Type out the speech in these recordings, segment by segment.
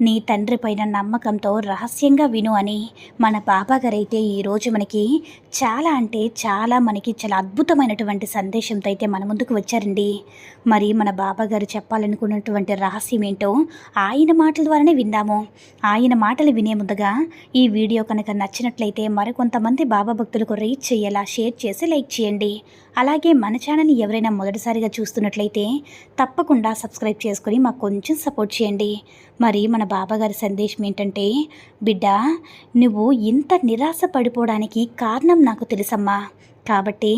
నీ తండ్రి పైన నమ్మకంతో రహస్యంగా విను అని మన బాబాగారైతే ఈరోజు మనకి చాలా అంటే చాలా మనకి చాలా అద్భుతమైనటువంటి సందేశంతో అయితే మన ముందుకు వచ్చారండి. మరి మన బాబాగారు చెప్పాలనుకున్నటువంటి రహస్యం ఏంటో ఆయన మాటల ద్వారానే విందాము. ఆయన మాటలు వినే ముందుగా ఈ వీడియో కనుక నచ్చినట్లయితే మరికొంతమంది బాబా భక్తులకు రీచ్ చేయేలా షేర్ చేసి లైక్ చేయండి. అలాగే మన ఛానల్ని ఎవరైనా మొదటిసారిగా చూస్తున్నట్లయితే తప్పకుండా సబ్స్క్రైబ్ చేసుకొని మాకు కొంచెం సపోర్ట్ చేయండి. మరి మన బాబాగారి సందేశం ఏంటంటే బిడ్డ నువ్వు ఇంత నిరాశ పడిపోవడానికి కారణం నాకు తెలుసమ్మా. కాబట్టి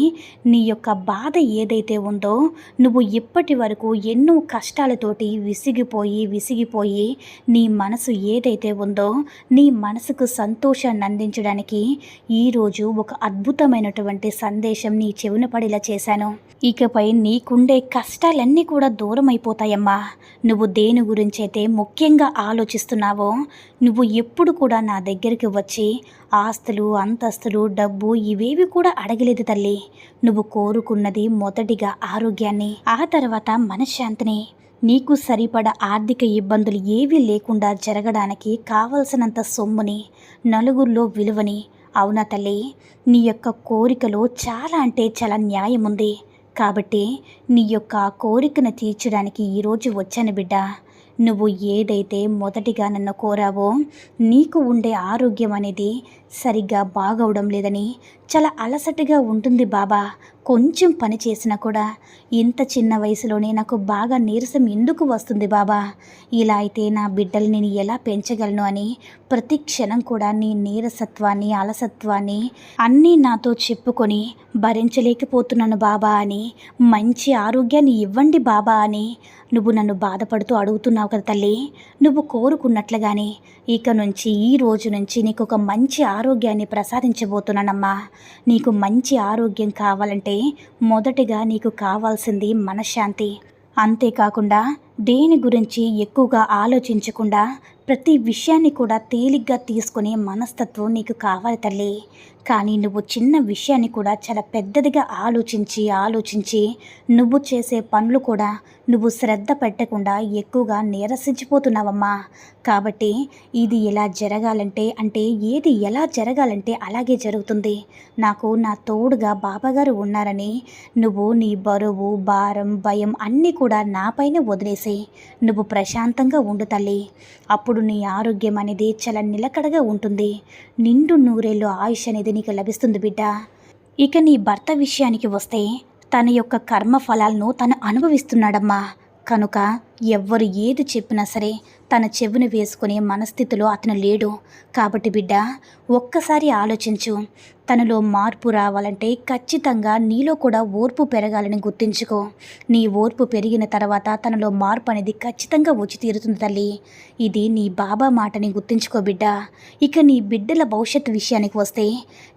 నీ యొక్క బాధ ఏదైతే ఉందో నువ్వు ఇప్పటి వరకు ఎన్నో కష్టాలతోటి విసిగిపోయి విసిగిపోయి నీ మనసు ఏదైతే ఉందో నీ మనసుకు సంతోషాన్ని అందించడానికి ఈరోజు ఒక అద్భుతమైనటువంటి సందేశం నీ చెవిన పడేలా చేశాను. ఇకపై నీకుండే కష్టాలన్నీ కూడా దూరం అయిపోతాయమ్మా నువ్వు దేని గురించి అయితే ముఖ్యంగా ఆలోచిస్తున్నావో నువ్వు ఎప్పుడు కూడా నా దగ్గరికి వచ్చి ఆస్తులు అంతస్తులు డబ్బు ఇవేవి కూడా అడగలేదు. తల్లి. నువ్వు కోరుకున్నది మొదటిగా ఆరోగ్యాన్ని ఆ తర్వాత మనశ్శాంతిని. నీకు సరిపడ ఆర్థిక ఇబ్బందులు ఏవీ లేకుండా జరగడానికి కావలసినంత సొమ్ముని నలుగురిలో విలువని. అవునా తల్లి? నీ యొక్క కోరికలో చాలా అంటే చాలా న్యాయం ఉంది కాబట్టి నీ యొక్క కోరికను తీర్చడానికి ఈరోజు వచ్చాను బిడ్డ. నువ్వు ఏదైతే మొదటిగా నన్ను కోరావో నీకు ఉండే ఆరోగ్యం అనేది సరిగ్గా బాగవడం లేదని చాలా అలసటగా ఉంటుంది బాబా. కొంచెం పని చేసినా కూడా ఇంత చిన్న వయసులోనే నాకు బాగా నీరసం ఎందుకు వస్తుంది బాబా? ఇలా అయితే నా బిడ్డలు నేను ఎలా పెంచగలను అని ప్రతి క్షణం కూడా నీ నీరసత్వాన్ని అలసత్వాన్ని అన్నీ నాతో చెప్పుకొని భరించలేకపోతున్నాను బాబా అని మంచి ఆరోగ్యాన్ని ఇవ్వండి బాబా అని నువ్వు నన్ను బాధపడుతూ అడుగుతున్నావు కదా తల్లి. నువ్వు కోరుకున్నట్లుగానే ఇక నుంచి ఈ రోజు నుంచి నీకు ఒక మంచి ఆరోగ్యాన్ని ప్రసాదించబోతున్నానమ్మా. నీకు మంచి ఆరోగ్యం కావాలంటే మొదటిగా నీకు కావాల్సింది మనశ్శాంతి. అంతేకాకుండా దేని గురించి ఎక్కువగా ఆలోచించకుండా ప్రతి విషయాన్ని కూడా తేలిగ్గా తీసుకునే మనస్తత్వం నీకు కావాలి తల్లి. కానీ నువ్వు చిన్న విషయాన్ని కూడా చాలా పెద్దదిగా ఆలోచించి ఆలోచించి నువ్వు చేసే పనులు కూడా నువ్వు శ్రద్ధ పెట్టకుండా ఎక్కువగా నీరసించిపోతున్నావమ్మా. కాబట్టి ఇది ఎలా జరగాలంటే అంటే ఏది ఎలా జరగాలంటే అలాగే జరుగుతుంది. నాకు నా తోడుగా బాబాగారు ఉన్నారని నువ్వు నీ బరువు భారం భయం అన్నీ కూడా నాపైన వదిలేసి నువ్వు ప్రశాంతంగా ఉండు తల్లి. అప్పుడు నీ ఆరోగ్యం అనేది చాలా నిలకడగా ఉంటుంది. నిండు నూరేళ్ళు ఆయుష్ అనేది నీకు లభిస్తుంది బిడ్డ. ఇక నీ భర్త విషయానికి వస్తే తన యొక్క కర్మ ఫలాలను తను అనుభవిస్తున్నాడమ్మా. కనుక ఎవ్వరు ఏది చెప్పినా సరే తన చెవును వేసుకునే మనస్థితిలో అతను లేడు. కాబట్టి బిడ్డ ఒక్కసారి ఆలోచించు. తనలో మార్పు రావాలంటే ఖచ్చితంగా నీలో కూడా ఓర్పు పెరగాలని గుర్తించుకో. నీ ఓర్పు పెరిగిన తర్వాత తనలో మార్పు అనేది ఖచ్చితంగా వచ్చి తీరుతుంది తల్లి. ఇది నీ బాబా మాటని గుర్తించుకో బిడ్డ. ఇక నీ బిడ్డల భవిష్యత్తు విషయానికి వస్తే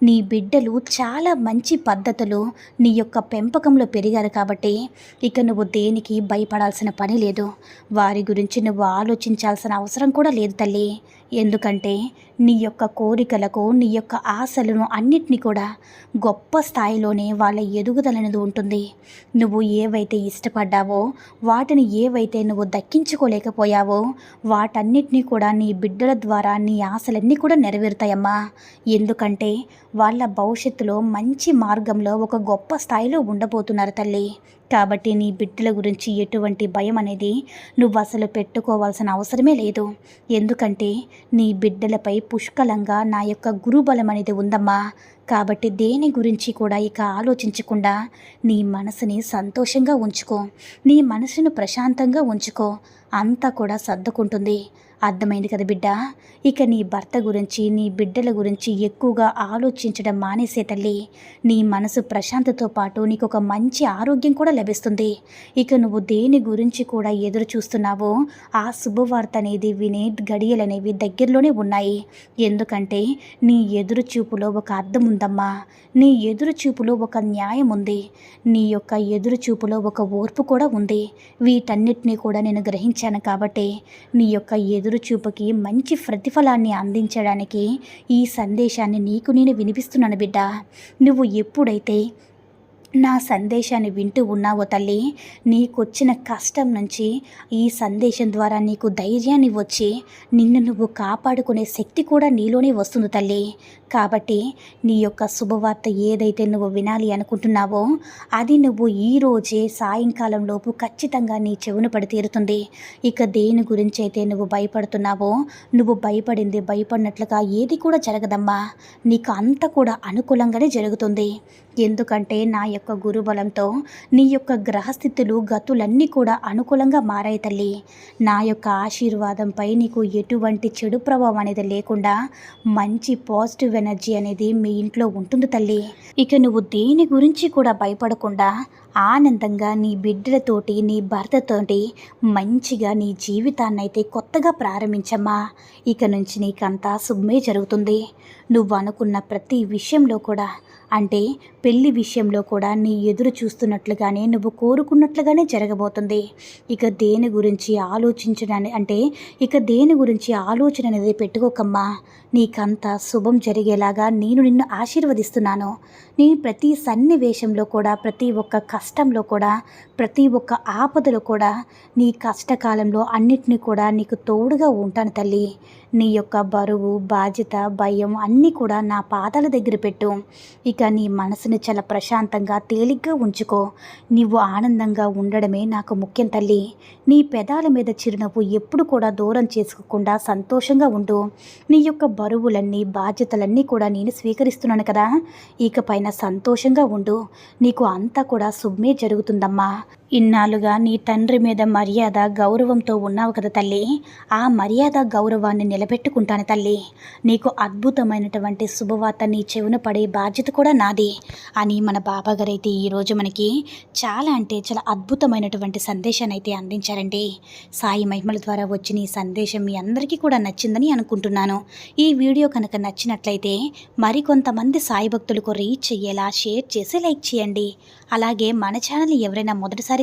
నీ బిడ్డలు చాలా మంచి పద్ధతులు నీ యొక్క పెంపకంలో పెరిగారు కాబట్టి ఇక నువ్వు దేనికి భయపడాల్సిన పని లేదు. వారి గురించి నువ్వు ఆలోచించాల్సిన అవసరం కూడా లేదు తల్లి. ఎందుకంటే నీ యొక్క కోరికలకు నీ యొక్క ఆశలను అన్నిటినీ కూడా గొప్ప స్థాయిలోనే వాళ్ళ ఎదుగుదల అనేది ఉంటుంది. నువ్వు ఏవైతే ఇష్టపడ్డావో వాటిని ఏవైతే నువ్వు దక్కించుకోలేకపోయావో వాటన్నిటినీ కూడా నీ బిడ్డల ద్వారా నీ ఆశలన్నీ కూడా నెరవేరుతాయమ్మా. ఎందుకంటే వాళ్ళ భవిష్యత్తులో మంచి మార్గంలో ఒక గొప్ప స్థాయిలో ఉండబోతున్నారు తల్లి. కాబట్టి నీ బిడ్డల గురించి ఎటువంటి భయం అనేది నువ్వు అసలు పెట్టుకోవాల్సిన అవసరమే లేదు. ఎందుకంటే నీ బిడ్డలపై పుష్కలంగా నా యొక్క గురుబలం అనేది ఉందమ్మా. కాబట్టి దేని గురించి కూడా ఇక ఆలోచించకుండా నీ మనసుని సంతోషంగా ఉంచుకో. నీ మనసును ప్రశాంతంగా ఉంచుకో. అంతా కూడా సర్దుకుంటుంది. అర్థమైంది కదా బిడ్డ? ఇక నీ భర్త గురించి నీ బిడ్డల గురించి ఎక్కువగా ఆలోచించడం మానేసే తల్లి నీ మనసు ప్రశాంతతో పాటు నీకు ఒక మంచి ఆరోగ్యం కూడా లభిస్తుంది. ఇక నువ్వు దేని గురించి కూడా ఎదురు చూస్తున్నావో ఆ శుభవార్త అనేది వినే గడియలు అనేవి దగ్గరలోనే ఉన్నాయి. ఎందుకంటే నీ ఎదురు చూపులో ఒక అర్థం ఉందమ్మా. నీ ఎదురు చూపులో ఒక న్యాయం ఉంది. నీ యొక్క ఎదురు చూపులో ఒక ఓర్పు కూడా ఉంది. వీటన్నిటినీ కూడా నేను గ్రహించాను కాబట్టి నీ యొక్క ఎదురు ఎదురుచూపుకి మంచి ప్రతిఫలాన్ని అందించడానికి ఈ సందేశాన్ని నీకు నేను వినిపిస్తున్నాను బిడ్డ. నువ్వు ఎప్పుడైతే నా సందేశాన్ని వింటూ ఉన్నావో తల్లి నీకొచ్చిన కష్టం నుంచి ఈ సందేశం ద్వారా నీకు ధైర్యాన్ని వచ్చి నిన్ను నువ్వు కాపాడుకునే శక్తి కూడా నీలోనే వస్తుంది తల్లి. కాబట్టి నీ యొక్క శుభవార్త ఏదైతే నువ్వు వినాలి అనుకుంటున్నావో అది నువ్వు ఈ రోజే సాయంకాలం లోపు ఖచ్చితంగా నీ చెవును పడి తీరుతుంది. ఇక దేని గురించి అయితే నువ్వు భయపడుతున్నావో నువ్వు భయపడింది భయపడినట్లుగా ఏది కూడా జరగదమ్మా. నీకు అంత కూడా అనుకూలంగానే జరుగుతుంది. ఎందుకంటే నా యొక్క గురుబలంతో నీ యొక్క గ్రహస్థితులు గతులన్నీ కూడా అనుకూలంగా మారాయి తల్లి. నా యొక్క ఆశీర్వాదంపై నీకు ఎటువంటి చెడు ప్రభావం అనేది లేకుండా మంచి పాజిటివ్ ఎనర్జీ అనేది మీ ఇంట్లో ఉంటుంది తల్లి. ఇక నువ్వు దేని గురించి కూడా భయపడకుండా ఆనందంగా నీ బిడ్డలతోటి నీ భర్తతోటి మంచిగా నీ జీవితాన్ని అయితే కొత్తగా ప్రారంభించమ్మా. ఇక నుంచి నీకంతా శుభమే జరుగుతుంది. నువ్వు అనుకున్న ప్రతి విషయంలో కూడా అంటే పెళ్ళి విషయంలో కూడా నీ ఎదురు చూస్తున్నట్లుగానే నువ్వు కోరుకున్నట్లుగానే జరగబోతుంది. ఇక దేని గురించి ఆలోచించడాన్ని అంటే ఇక దేని గురించి ఆలోచన అనేది పెట్టుకోకమ్మా. నీకంతా శుభం జరిగేలాగా నేను నిన్ను ఆశీర్వదిస్తున్నాను. నేను ప్రతి సన్నివేశంలో కూడా ప్రతి ఒక్క కష్టంలో కూడా ప్రతి ఒక్క ఆపదలో కూడా నీ కష్టకాలంలో అన్నిటినీ కూడా నీకు తోడుగా ఉంటాను తల్లి. నీ యొక్క బరువు బాధ్యత భయం అన్నీ కూడా నా పాదాల దగ్గర పెట్టు. ఇక నీ మనసుని చాలా ప్రశాంతంగా తేలిగ్గా ఉంచుకో. నీవు ఆనందంగా ఉండడమే నాకు ముఖ్యం తల్లి. నీ పెదాల మీద చిరునవ్వు ఎప్పుడు కూడా దూరం చేసుకోకుండా సంతోషంగా ఉండు. నీ యొక్క బరువులన్నీ బాధ్యతలన్నీ కూడా నేను స్వీకరిస్తున్నాను కదా. ఇకపైన సంతోషంగా ఉండు. నీకు అంతా కూడా శుభమే జరుగుతుందమ్మా. ఇన్నాళ్ళుగా నీ తండ్రి మీద మర్యాద గౌరవంతో ఉన్నావు కదా తల్లి. ఆ మర్యాద గౌరవాన్ని నిలబెట్టుకుంటాను తల్లి. నీకు అద్భుతమైనటువంటి శుభవార్త నీ చెవున పడే బాధ్యత కూడా నాది అని మన బాబాగారైతే ఈరోజు మనకి చాలా అంటే చాలా అద్భుతమైనటువంటి సందేశాన్ని అయితే అందించారండి. సాయి మహిమల ద్వారా వచ్చిన ఈ సందేశం మీ అందరికీ కూడా నచ్చిందని అనుకుంటున్నాను. ఈ వీడియో కనుక నచ్చినట్లయితే మరికొంతమంది సాయి భక్తులకు రీచ్ అయ్యేలా షేర్ చేసి లైక్ చేయండి. అలాగే మన ఛానల్ ఎవరైనా మొదటిసారి